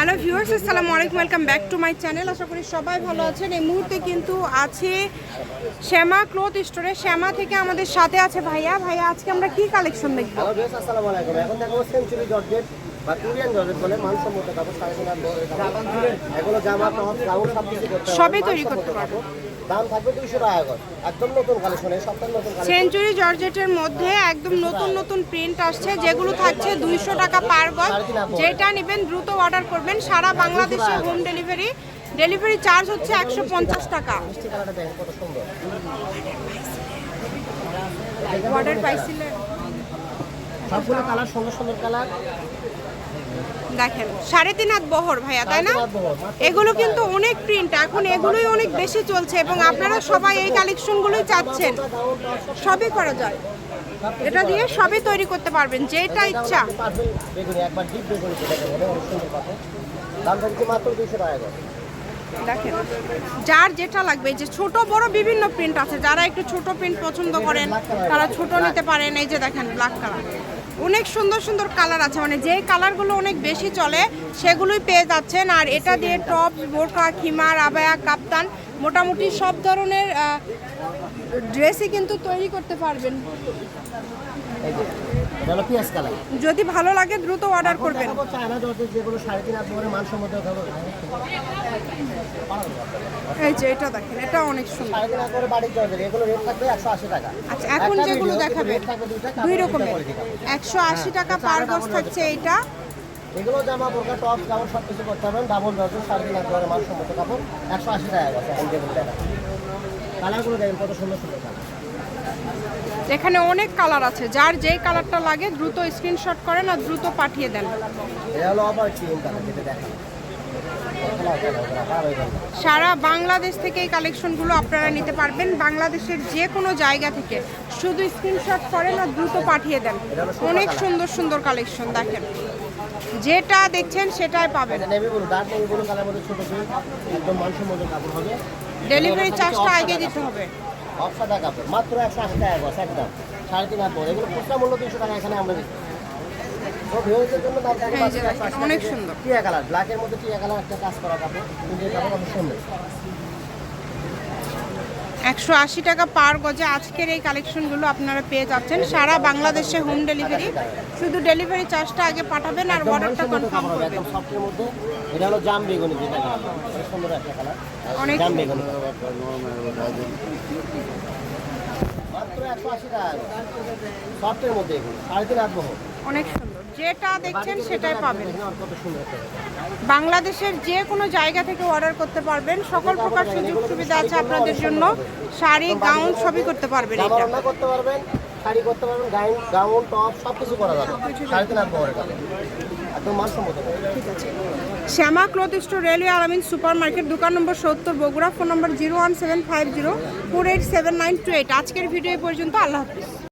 Hello viewers আসসালামু আলাইকুম welcome back to my channel আশা করি সবাই ভালো আছেন। এই মুহূর্তে কিন্তু আছে শ্যামা ক্লথ স্টোরে। শ্যামা থেকে আমাদের সাথে আছে ভাইয়া। ভাইয়া, আজকে আমরা কি কালেকশন দেখব? আসসালামু আলাইকুম। এখন দেখো সেঞ্চুরি জর্জেট বা কোরিয়ান জর্জেট বলে মানসম্মত কাপড় সাড়ে তিন হাত বহরের কাপড়। এগুলো জামা গাউন সব কিছু করতে সবই তৈরি করতে পারব। দাম থাকবে দুইশো টাকা করে। একদম নতুন কালেকশন এই সপ্তাহের নতুন সেঞ্চুরি জর্জেটের মধ্যে একদম নতুন নতুন প্রিন্ট আসছে যেগুলো থাকছে দুইশো টাকা পার গজ যেটা নেবেন দ্রুত অর্ডার করবেন। সারা বাংলাদেশে হোম ডেলিভারি ডেলিভারি চার্জ হচ্ছে একশো পঞ্চাশ টাকা। অর্ডার পাইছিলেন সবগুলো কালার সুন্দর সুন্দর কালার। দেখেন সাড়ে তিন হাত বহর ভাইয়া তাই না? এগুলো কিন্তু অনেক প্রিন্ট এখন এগুলোই অনেক বেশি চলছে এবং আপনারা সবাই এই কালেকশনগুলোই চাচ্ছেন। সবই করা যায়। এটা দিয়ে সবই তৈরি করতে পারবেন যেটা ইচ্ছা। মাত্র দেখেন, যার যেটা লাগবে যে ছোট, বড় বিভিন্ন প্রিন্ট আছে। যারা একটু ছোট প্রিন্ট পছন্দ করেন, তারা ছোট নিতে পারেন। এই যে দেখেন ব্ল্যাক কালার অনেক সুন্দর সুন্দর কালার আছে। মানে যে কালারগুলো অনেক বেশি চলে, সেগুলোই পেয়ে যাচ্ছেন। আর এটা দিয়ে টপ বোরকা খিমার আবায়া কাপ্তান মোটামুটি সব ধরনের ড্রেসই কিন্তু তৈরি করতে পারবেন। এটা যদি ভালো লাগে দ্রুত অর্ডার করবেন। এই যে এটা দেখেন এটা অনেক সুন্দর। আচ্ছা এখন যেগুলো video, দেখাবে rate থাকবে দুইটা, দুই রকমের। একশো আশি টাকা পার গজ থাকছে এইটা। এগুলো জামা বোরকা টপ কাপড় সব কিছু করতে পারবেন ডাবল জর্জেট সাড়ে তিন বহরের মানসম্মত কাপড় একশো আশি টাকা গেছে যেগুলো দেখা কালারগুলো দেখেন কত সুন্দর সুন্দর কালার। এখানে অনেক কালার আছে। যার যেই কালারটা লাগে দ্রুত স্ক্রিনশট করেন আর দ্রুত পাঠিয়ে দেন। এটা হলো অপার ক্রিম কালার যেটা দেখা সারা বাংলাদেশ থেকে এই কালেকশনগুলো আপনারা নিতে পারবেন। বাংলাদেশের যে কোনো জায়গা থেকে। শুধু স্ক্রিনশট করেন আর দ্রুত পাঠিয়ে দেন। অনেক সুন্দর সুন্দর কালেকশন দেখেন। যেটা দেখছেন সেটাই পাবেন। ডেলিভারি চার্জটা আগে দিতে হবে। মাত্র একশো আশি টাকা গছ একদম। সাড়ে তিন হাত এগুলো খুচরা মূল্য তিনশো টাকা এখানে আমরা দিচ্ছি। তো ভিউজের জন্য দাম থাকবে এই যে মাত্র দেখেন, 180 অনেক সুন্দর। টিয়া কালার ব্ল্যাকের মধ্যে টিয়া কালার একটা কাজ করা কাপড়। কাপড় অনেক সুন্দর। একশো আশি টাকা পার গজে আজকের এই কালেকশনগুলো আপনারা পেয়ে যাচ্ছেন। সারা বাংলাদেশে হোম ডেলিভারি শুধু ডেলিভারি চার্জটা আগে পাঠাবেন আর অর্ডারটা কনফার্ম করবেন। অনেক সুন্দর অনেক যেটা দেখছেন সেটাই পাবেন। বাংলাদেশের যে কোনো জায়গা থেকে অর্ডার করতে পারবেন। সকল প্রকার সুযোগ সুবিধা আছে আপনাদের জন্য। শাড়ি গাউন সবই করতে পারবেন এটা করতে পারবেন শাড়ি করতে পারবেন গাউন গাউন টপ সব কিছু করা যাবে। সাড়ে তিন হাত বহরের একদম মানসম্মত। ঠিক আছে। Shyama cloth store railway Alamin super market দোকান নম্বর সত্তর Bogura phone number zero one seven five zero four eight seven nine two eight. আজকের ভিডিও পর্যন্ত। আল্লাহ হাফিজ।